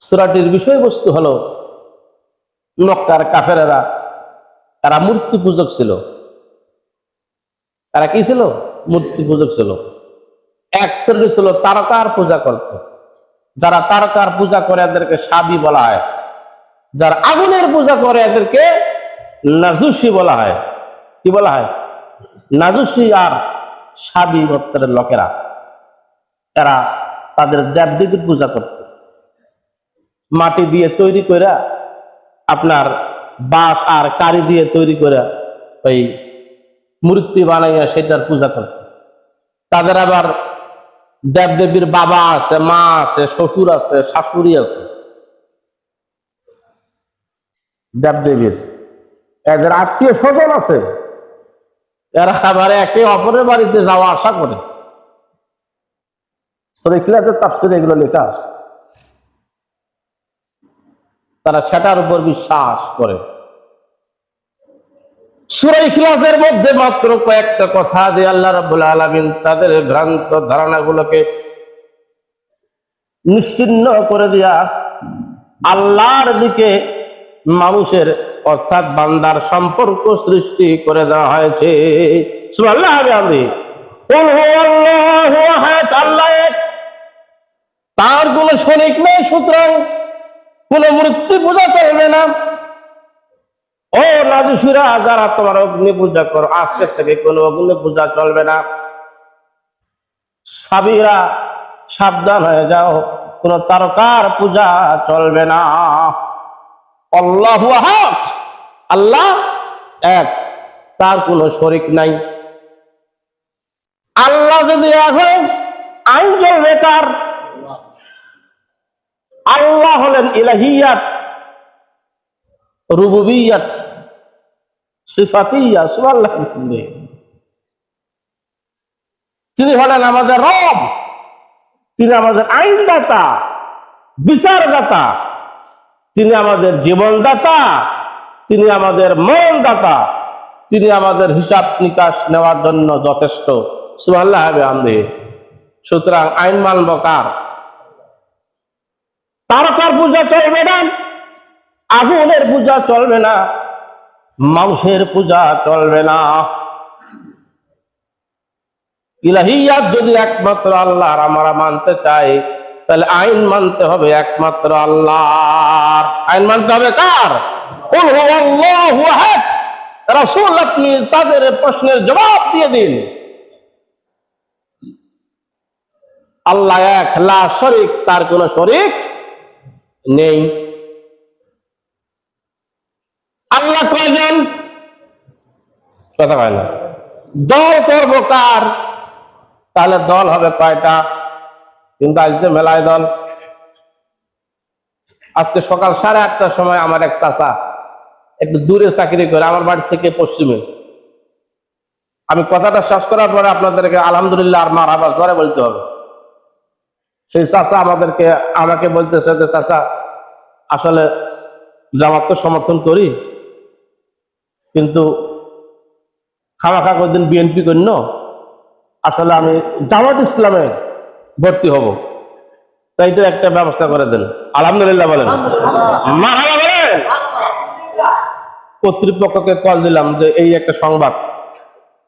সুরাটির বিষয়বস্তু হলো, মক্কার কাফেরেরা তারা মূর্তি পূজক ছিল। তারা কি ছিল? মূর্তি পূজক ছিল। এক শ্রেণি ছিল তারকার পূজা করত। যারা তারকার পূজা করে এদেরকে সাবি বলা হয়। যারা আগুনের পূজা করে এদেরকে নাজুসি বলা হয়। কি বলা হয়? নাজুসি আর সাবি গোত্রের লোকেরা, তারা তাদের দেবদেবীর পূজা করত। মাটি দিয়ে তৈরি করে আপনার বাঁশ আর কারি দিয়ে তৈরি করে ওই মূর্তি বানাইয়া সেটার পূজা করত। তাদের আবার দেবদেবীর বাবা আছে, মা আছে, শ্বশুর আছে, শাশুড়ি আছে। দেবদেবীর। এদের আত্মীয় স্বজন আছে। এরা আবার একে অপরের বাড়িতে যাওয়া আশা করে। শরীফিলাতে তাফসির এগুলো লেখা আছে। তারা সেটার উপর বিশ্বাস করে। সুরাই খিলাফের মধ্যে মাত্র কয়েকটা কথা যে আল্লাহ রাব্বুল আলামিন তাদের ভ্রান্ত ধারণাগুলোকে নিশ্চিন্ন করে দিয়া আল্লাহর দিকে মানুষের অর্থাৎ বান্দার সম্পর্ক সৃষ্টি করে দেওয়া হয়েছে। তার কোনো শরিক নেই সুতরাং কোন মূর্তি পূজা চলবে না। ও রাজুসুরা, যারা তোমার অগ্নি পূজা করো, আজকে থেকে কোন অগ্নি পূজা চলবে না। সাবিরা, সাবধান হয়ে যাও, কোন তারকার পূজা চলবে না। আল্লাহু আল্লাহ এক, তার কোনো শরিক নাই। আল্লাহ যদি এক হয়, আইন চলবে কার আল্লাহ হলেন ইলাহিয়াত, রুবুবিয়াত, সিফাতিয়া, সুবহানাল্লাহ তিনি হলেন আমাদের রব, তিনি আমাদের আইনদাতা, বিচারদাতা, তিনি আমাদের জীবনদাতা, তিনি আমাদের মরণদাতা, তিনি আমাদের হিসাব নিকাশ নেওয়ার জন্য যথেষ্ট। সুবহানাল্লাহ আমদে সুতরাং আইন মানব কার তারকার পূজা চলবে না। আগুনের পূজা চলবে না। মাংসের পূজা চলবে না। ইলাহিয়াত যদি একমাত্র আল্লাহর আমরা মানতে চাই, তাহলে আইন মানতে হবে একমাত্র আল্লাহর। আইন মানতে হবে কার? রাসূল আপনি তাদের প্রশ্নের জবাব দিয়ে দিন। আল্লাহ এক, লা শরিক, তার কোনো শরিক নেই। আল্লাহ কয়জন? কথা কয় না। দল করব কার? তাহলে দল হবে কয়টা? কিন্তু আজকে মেলায় দল। আজকে সকাল সাড়ে আটটার সময় আমার এক চাচা একটু দূরে চাকরি করে আমার বাড়ি থেকে পশ্চিমে। আমি কথাটা শেষ করার পরে আপনাদেরকে আলহামদুলিল্লাহ আর মার আবার জোরে বলতে হবে। সেই চাচা আমাদেরকে, আমাকে বলতেছে যে চাষা আসলে জামাত তো সমর্থন করি, কিন্তু খামাখা কদিন বিএনপি করিন আসলে আমি জামাত ইসলামে ভর্তি হব। তাই তো একটা ব্যবস্থা করে দেন। আলহামদুলিল্লাহ বলেন। কর্তৃপক্ষকে কল দিলাম যে, এই একটা সংবাদ।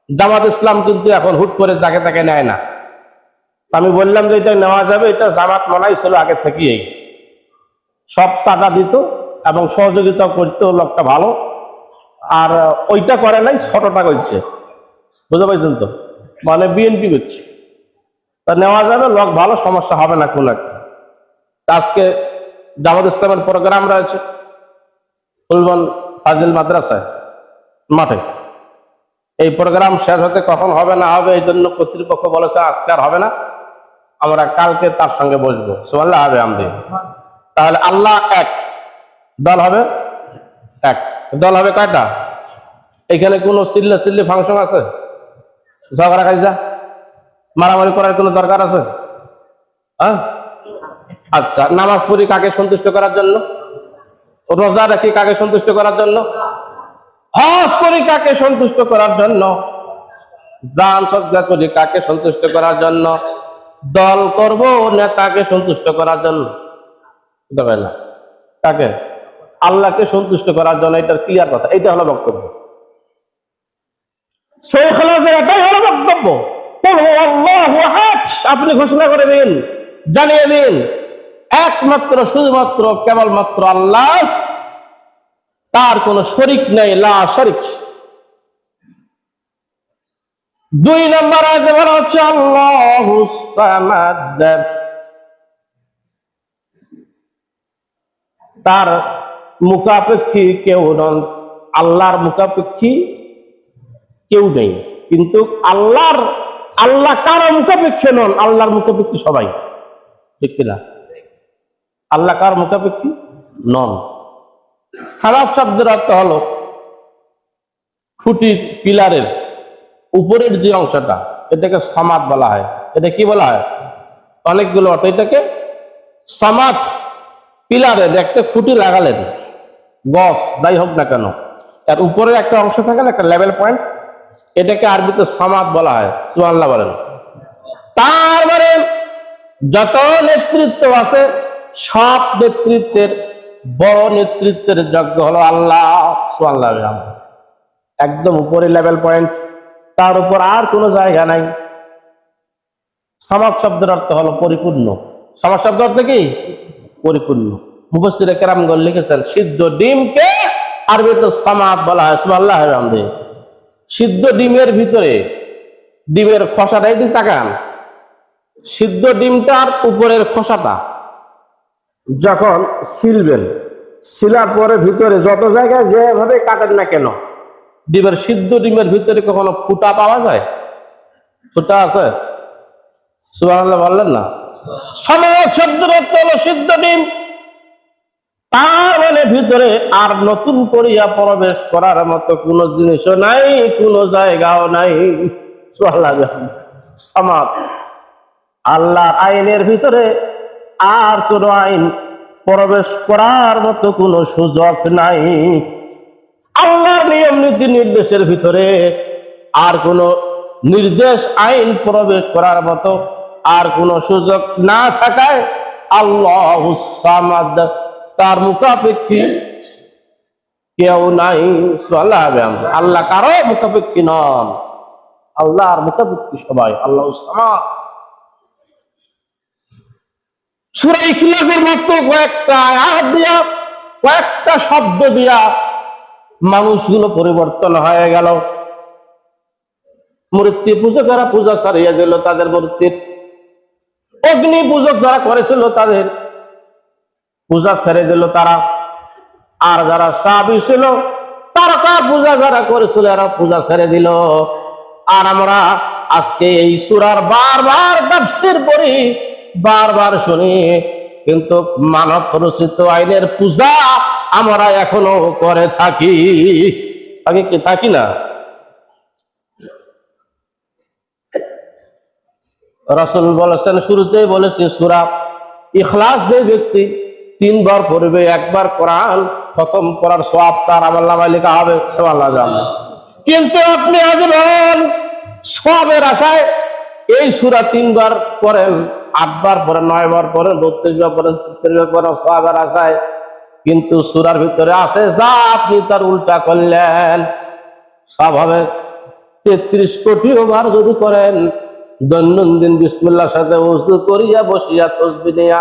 জামাত ইসলাম কিন্তু এখন হুট করে যাকে তাকে নেয় না। আমি বললাম যে এটা নেওয়া যাবে, এটা জামাত মানাই ছিল আগে থেকেই। সব চাঁদা দিত এবং সহযোগিতা করতো লোকটা ভালো। আর ওইটা করে নাই, ছোটটা করছে। বুঝতে পারছেন তো? মানে বিএনপি করছে। তা নেওয়া যাবে, লোক ভালো, সমস্যা হবে না কোন একটা। আজকে জামাত ইসলামের প্রোগ্রাম রয়েছে, ফুলবন ফাজিল মাদ্রাসায়, মাঠে। এই প্রোগ্রাম শেষ হতে কখন হবে, না হবে, এই জন্য কর্তৃপক্ষ বলেছে আজকে আর হবে না। আমরা কালকে তার সঙ্গে বসবো। সোমাল্লাহ হবে আমদি। তাহলে আল্লাহ এক। দল হবে? এক। দল হবে কয়টা? এখানে কোনো চিল্লা চিল্লি ফাংশন আছে? ঝগড়া কাজা মারামারি করার কোনো দরকার আছে? হ্যাঁ? আচ্ছা নামাজ পড়ি কাকে সন্তুষ্ট করার জন্য? রোজা রাখি কাকে সন্তুষ্ট করার জন্য? হজ করি কাকে সন্তুষ্ট করার জন্য? জান সজ্জা করি কাকে সন্তুষ্ট করার জন্য? দল করব নেতাকে সন্তুষ্ট করার জন্য? বুঝতে পারলা কাকে? আল্লাহকে সন্তুষ্ট করার জন্য, এটার ক্লিয়ার কথা। এটা হলো বক্তব্য। এটাই হলো বক্তব্য। আপনি ঘোষণা করে দিন, জানিয়ে দিন। একমাত্র, শুধুমাত্র, কেবলমাত্র আল্লাহ। তার কোন শরিক নেই, লা শরিক। দুই নম্বর আয়াতে বলা হচ্ছে, আল্লাহু সামাদ তার মুখাপেক্ষী কেউ নন, আল্লাহর মুখাপেক্ষী কেউ নেই। কিন্তু আল্লাহর, আল্লাহ কারও মুখাপেক্ষী নন, আল্লাহর মুখাপেক্ষী সবাই। ঠিক কিনা? আল্লাহ কার মুখাপেক্ষী নন। খারাপ শব্দের অর্থ হলো খুঁটির পিলারের উপরের যে অংশটা, এটাকে সমাদ বলা হয়। এটা কি বলা হয়? অনেকগুলো অর্থ। এটাকে সমাজ পিলারে একটা খুঁটি লাগালেন। গস যাই হোক না কেন। এর উপরে একটা অংশ থাকে না, একটা লেভেল পয়েন্ট, এটাকে আরবিতে সমাদ বলা হয়। সুবহানাল্লাহ বলেন। তার মানে যত নেতৃত্ব আছে, সব নেতৃত্বের বড় নেতৃত্বের যজ্ঞ হলো আল্লাহ। সুবহানাল্লাহ একদম উপরে লেভেল পয়েন্ট তার উপর আর কোনো জায়গা নাই। সমাজ শব্দের অর্থ হলো পরিপূর্ণ। সমাজ শব্দ অর্থ কি? পরিপূর্ণ। মুফসির কেরামগণ লিখেছেন, সিদ্ধ ডিমকে আরবিতে সমাদ বলা হয় আলহামদে সিদ্ধ ডিমের ভিতরে ডিমের খোসাটা এদিক তাকান। সিদ্ধ ডিমটার উপরের খোসাটা। যখন সিলবেন, সিলার পরে ভিতরে যত জায়গায় যেভাবে কাটেন না কেন ডিমের সিদ্ধ ডিমের ভিতরে কখনো ফুটা পাওয়া যায়? ফুটা আছে? বললেন না? মানে ভিতরে আর নতুন করিয়া প্রবেশ করার মতো কোনো নাই, কোনো জায়গাও নাই। সমাজ আল্লাহর আইনের ভিতরে আর কোন আইন প্রবেশ করার মতো কোনো সুযোগ নাই। আল্লাহর নিয়ম নীতি নির্দেশের ভিতরে আর কোনো নির্দেশ, আইন প্রবেশ করার মতো আর কোনো সুযোগ না থাকায় আল্লাহ তার মুখাপেক্ষী কেউ নাই আল্লাহ কারও মুখাপেক্ষী নন। আল্লাহর মুখাপেক্ষী সবাই আল্লাহ সামাদ। সুরা ইখলাসের মাত্র কয়েকটা আয়াত দিয়া, কয়েকটা শব্দ দিয়া মানুষগুলো পরিবর্তন হয়ে গেল। মূর্তি পূজকেরা পূজা সারিয়ে দিল তাদের মূর্তির। অগ্নি পূজক যারা করেছিল তাদের পূজা ছেড়ে দিল তারা। আর যারা সাবি ছিল, তারা তার পূজা যারা করেছিল, এরা পূজা ছেড়ে দিল। আর আমরা আজকে এই সুরার বারবার তাফসীর পড়ি বারবার শুনি, কিন্তু মানব রচিত আইনের পূজা আমরা এখনও করে থাকি। থাকি কি থাকি না? রসুল বলেছেন, শুরুতেই বলেছে সুরা ইখলাস যে ব্যক্তি তিনবার পড়বে, একবার কোরআন খতম করার সব তার লেখা হবে সব আল্লাহ জানে। কিন্তু আপনি আজ বলেন সবের আশায় এই সুরা তিনবার পড়েন, আটবার পড়েন, নয়বার পরে বত্রিশ বার পড়েন ছত্রিশ বার পড়েন সবের আশায় কিন্তু সুরার ভিতরে আসে যা আপনি তার উল্টা করলেন। সব হবে তেত্রিশ কোটি বার যদি করেন, দৈনন্দিন বিসমুল্লার সাথে উজু করিয়া বসিয়া তসবি নিয়া।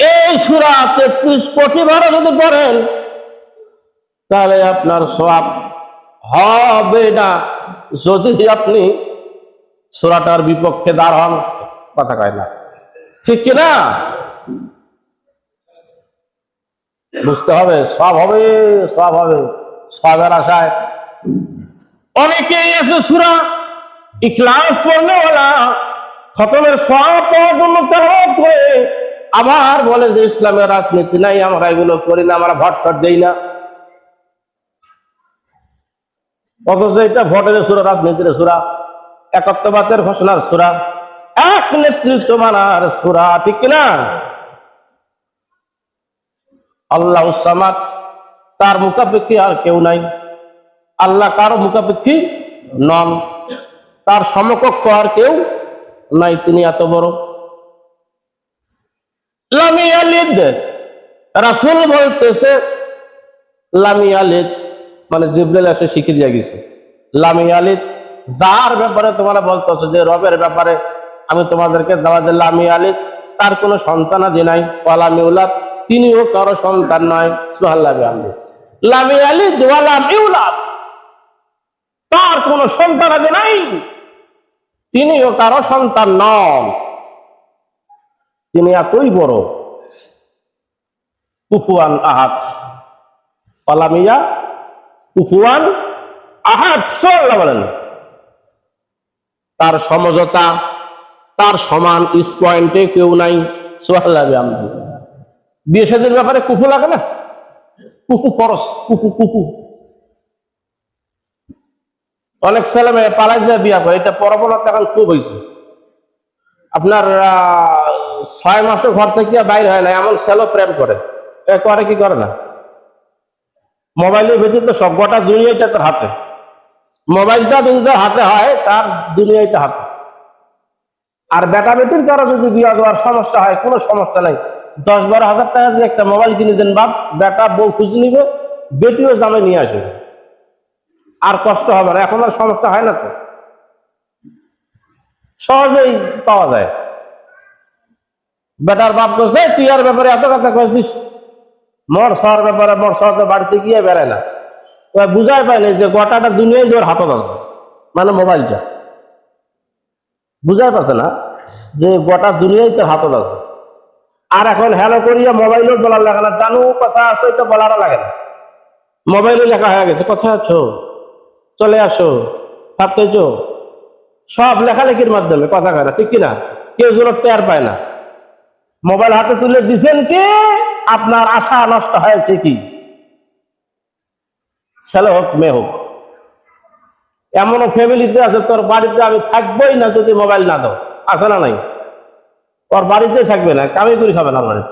এই সুরা তেত্রিশ কোটি বার যদি পড়েন তাহলে আপনার সব হবে না। যদি আপনি সুরাটার বিপক্ষে দাঁড় হন কথা কয় না। ঠিক কিনা? বুঝতে হবে, সব হবে সব হবে। সবের আশায়। অনেকেই আছে সুরা ইখলাস পড়লে ওলা খতমের সব পাওয়ার করে, আবার বলে যে ইসলামের রাজনীতি নাই, আমরা এগুলো করি না, আমরা ভোট টট দেই না। অথচ এটা ভোটের সুরা, রাজনীতির সুরা, একত্ববাদের ঘোষণার সুরা। এক নেতৃত্ব মানার সুরা, ঠিক না আল্লাহ সামাদ, তার মুখাপেক্ষী আর কেউ নাই। আল্লাহ কারও মুখাপেক্ষী নন। তার সমকক্ষ আর কেউ নাই, তিনি এত বড়। লাম ইয়ালিদ রাসুল বলতেছে, লামি আলিদ মানে জিব্রাইল এসে শিখে দিয়ে গেছে। লামি আলিদ, যার ব্যাপারে তোমরা বলতেছো যে রবের ব্যাপারে আমি তোমাদেরকে দাওয়া দিলাম লামি আলিদ, তার কোনো সন্তান আদি নাই। ওয়ালামি উলাদ তিনিও কারও সন্তান নয়। সুহাল্লাহ আলী লামি ওয়ালাম ইউলাদ। তার কোনো সন্তান আদি নাই। তিনিও কারও সন্তান নন। তিনি এতই বড়। কুফুয়ান আহাত পালামিয়া কুফুয়ান আহাত বলেন। তার সমঝোতা, তার সমান ইস পয়েন্টে কেউ নাই। সোহাল্লাবি আমদি বিয়ে সাদের ব্যাপারে কুফু লাগে না? কুফু পরস কুফু কুফু। অনেক ছেলে মেয়ে পালাই যায় বিয়া করে, এটা প্রবণতা এখন খুব হয়েছে আপনার ছয় মাসের ঘর থেকে বাইরে হয় না, এমন ছেলে প্রেম করে। করে কি করে না? মোবাইলের ভিতরে তো সব গোটা দুনিয়াটা তার হাতে। মোবাইলটা যদি তার হাতে হয়, তার দুনিয়াটা হাতে। আর বেটা বেটির কারও যদি বিয়ে দেওয়ার সমস্যা হয়, কোনো সমস্যা নাই। দশ বারো হাজার টাকা দিয়ে একটা মোবাইল কিনে দেন বাপ, বেটা, বউ খুঁজে নিবে বেটিও জামে নিয়ে আসবে। আর কষ্ট হবে না, এখন আর সমস্যা হয় না তো। সহজেই পাওয়া যায়। বেটার বাপ করছে তুই আর ব্যাপারে এত কথা কয়েছিস মর সর ব্যাপারে, মর সর বাড়িতে গিয়ে বেড়ায় না। বুঝাই পায়নি যে গোটাটা দুনিয়ায় ওর হাতত আছে। মানে মোবাইলটা। বুঝাই পাচ্ছে না যে গোটা দুনিয়ায় তো হাতত আছে। আর এখন হ্যালো করিয়া মোবাইলও বলার লাগে না। জানু, কথা আছে এটা বলার লাগে না। মোবাইলে লেখা হয়ে গেছে, কোথায় আছো? চলে আসো খাইছো? সব লেখালেখির মাধ্যমে, কথা কয় না, ঠিক কিনা? কেউ যেন টের পায় না। মোবাইল হাতে তুলে দিছেন কে? আপনার আশা নষ্ট হয়েছে কি? ছেলে হোক, মেয়ে হোক। এমনও ফ্যামিলিতে আছে, তোর বাড়িতে আমি থাকবোই না যদি মোবাইল না দাও। আছে না নাই? তোর বাড়িতে থাকবে না, কামি করে খাবে না মানে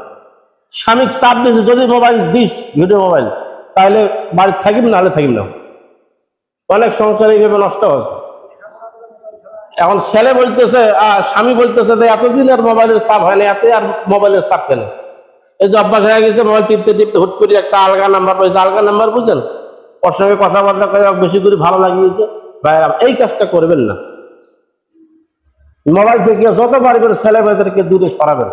স্বামী চাপ দিয়েছে, যদি মোবাইল দিস ভিডিও মোবাইল তাহলে বাড়িতে থাকিব নাহলে থাকিব না। অনেক সংসার এইভাবে নষ্ট হচ্ছে এখন ছেলে বলতেছে আর স্বামী বলতেছে যে, এতদিন আর মোবাইলের চাপ হয় না এত আর মোবাইলের চাপ কেন? এই যে অভ্যাস হয়ে গেছে মোবাইল টিপতে টিপতে হুট করে একটা আলগা নাম্বার পাইছে আলগা নাম্বার বুঝছেন ওর সঙ্গে কথাবার্তা করে, বেশি করে ভালো লাগিয়েছে। ভাইরা এই কাজটা করবেন না। মোবাইল থেকে যত পারবেন ছেলে মেয়েদেরকে দূরে সরাবেন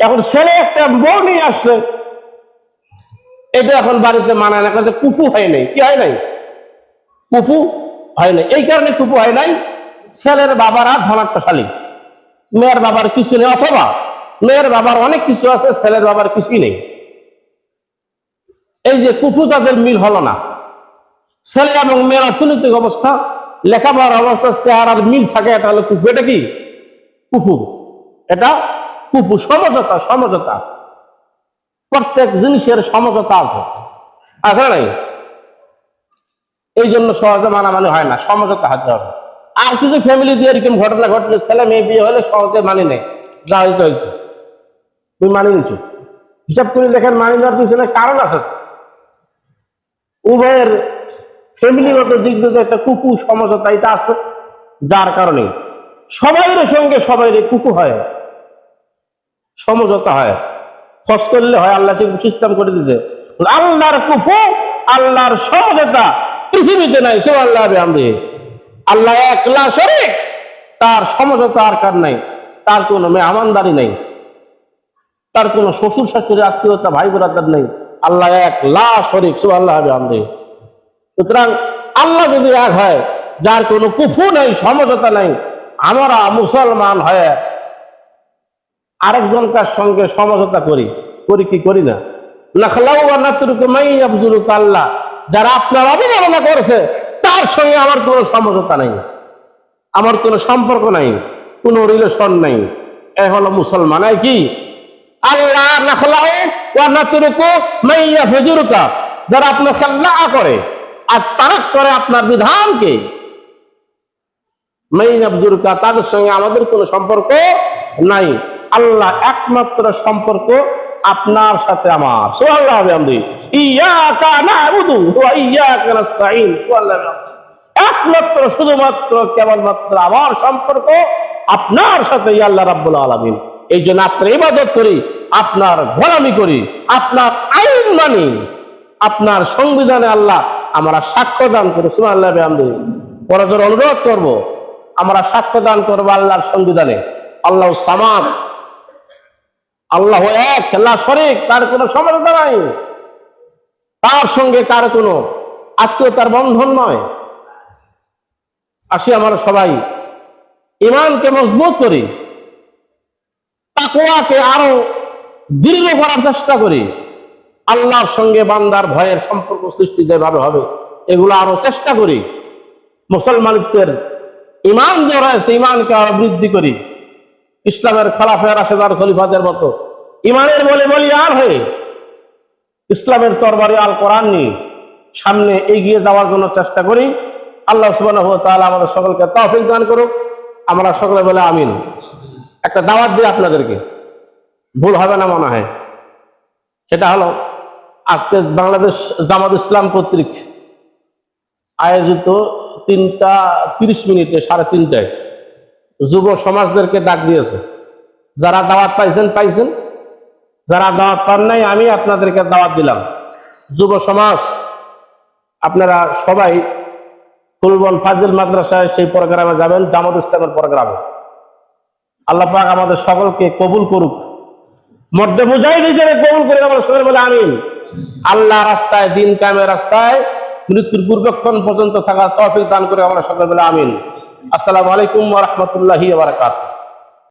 এখন ছেলে একটা বউ নিয়ে আসছে। এটা এখন বাড়িতে মানায় না, কারণ কুফু হয় নাই। কি হয় নাই? কুফু হয় নাই। এই কারণে কুফু হয় নাই। ছেলের বাবারা ধনাত্মশালী। মেয়ের বাবার কিছু নেই, অথবা মেয়ের বাবার অনেক কিছু আছে, ছেলের বাবার কিছুই নেই। এই যে কুফু তাদের মিল হলো না। ছেলে এবং মেয়ের অর্থনৈতিক অবস্থা লেখাপড়ার অবস্থা চেহারার মিল থাকে, এটা হলো কুফু। এটা কি? কুফু। এটা কুফু। সমঝোতা সমঝোতা। প্রত্যেক জিনিসের সমঝোতা আছে। আছে নাই? এই জন্য সহজে মানামানি হয় না। সমঝোতা হাতে হবে। আর কিছু ফ্যামিলি যে এরকম ঘটনা ঘটলে ছেলে মেয়ে বিয়ে হলে সহজে মানি নেই যা হয়েছে হয়েছে তুমি মানি নিচ্ছ হিসাব করে দেখেন মানি নেওয়ার পিছনে কারণ আছে। উভয়ের ফ্যামিলিগত দিক দিয়ে একটা কুকু সমঝোতা এটা আছে। যার কারণে সবাইয়ের সঙ্গে সবাই কুকু হয়। সমঝোতা হয়। খস করলে হয় আল্লাহ সিস্টেম করে দিছে আল্লাহর কুফু, আল্লাহর সমঝোতা পৃথিবীতে নাই সে আল্লাহ আমি আল্লাহ একলা সরে তার সমঝোতা আর কার নাই? তার কোনো মেহমানদারি নেই। তার কোনো শ্বশুর শাশুড়ি আত্মীয়তা ভাই বোরাদার নেই। আল্লাহ এক লা শরিক সু আল্লাহ আমি সুতরাং আল্লাহ যদি এক হয়, যার কোনো কুফু নেই, সমঝোতা নেই, আমরা মুসলমান হয়ে আরেকজনকার সঙ্গে সমঝোতা করি করি কি করি না? আল্লাহ। যারা আপনার অবমাননা করেছে, তার সঙ্গে আমার কোনো সমঝোতা নাই। আমার কোনো সম্পর্ক নাই, কোনো রিলেশন নাই। এ হলো মুসলমান। কি? আল্লাহ যারা আপনার খেলা করে আর তারাক করে আপনার বিধানকে। মাইন তাদের সঙ্গে আমাদের কোনো সম্পর্ক নাই। আল্লাহ একমাত্র সম্পর্ক আপনার সাথে আমার। একমাত্র শুধুমাত্র কেবলমাত্র আমার সম্পর্ক আপনার সাথে আল্লাহ রাব্বুল আলামিন। এই জন্য আপনার ইবাদত করি, আপনার গোলামি করি, আপনার আইন মানি, আপনার সংবিধানে আল্লাহ আমরা সাক্ষ্য দান করি সুমান আল্লাহ আমি পরজোর অনুরোধ করব, আমরা সাক্ষ্য দান করব আল্লাহর সংবিধানে আল্লাহ সামাদ, আল্লাহ এক আল্লাহ শরিক, তার কোনো সমর্থা নাই। তার সঙ্গে কার কোনো আত্মীয়তার বন্ধন নয়। আসি আমরা সবাই ইমানকে মজবুত করি, তাকওয়াকে আরও দৃঢ় করার চেষ্টা করি। আল্লাহর সঙ্গে বান্দার ভয়ের সম্পর্ক সৃষ্টি যেভাবে হবে, এগুলো আরও চেষ্টা করি। মুসলমানিত্বের ইমান যে রয়েছে, ইমানকে আরও বৃদ্ধি করি। ইসলামের খালাফে রাশেদার খলিফাদের মতো। ইমানের বলে বলি আর হয়ে। ইসলামের তরবারি আল কোরআন নিয়ে সামনে এগিয়ে যাওয়ার জন্য চেষ্টা করি। আল্লাহ সুবহানাহু ওয়া তাআলা আমাদের সকলকে তৌফিক দান করুক। আমরা সকলে বলে আমিন। একটা দাওয়াত দিই আপনাদেরকে। ভুল হবে না মনে হয়। সেটা হলো আজকে বাংলাদেশ জামাত ইসলাম কর্তৃক আয়োজিত তিনটা তিরিশ মিনিটে সাড়ে তিনটায় যুব সমাজদেরকে ডাক দিয়েছে। যারা দাওয়াত পাইছেন পাইছেন। যারা দাওয়াত পান নাই, আমি আপনাদেরকে দাওয়াত দিলাম। যুব সমাজ, আপনারা সবাই ফুলবন ফাজিল মাদ্রাসায় সেই প্রোগ্রামে যাবেন, জামাত ইসলামের প্রোগ্রামে। আল্লাহ পাক আমাদের সকলকে কবুল করুক। মধ্যে বুঝাই নিজের কবুল করে আমরা সকলে বলে আমিন। আল্লাহ রাস্তায়, দিন কামের রাস্তায় মৃত্যুর পূর্বক্ষণ পর্যন্ত থাকা তফিক দান করে আমরা সকলে বলে আমিন। আসসালামু আলাইকুম রহমতুল্লাহি বারাকাতুহু।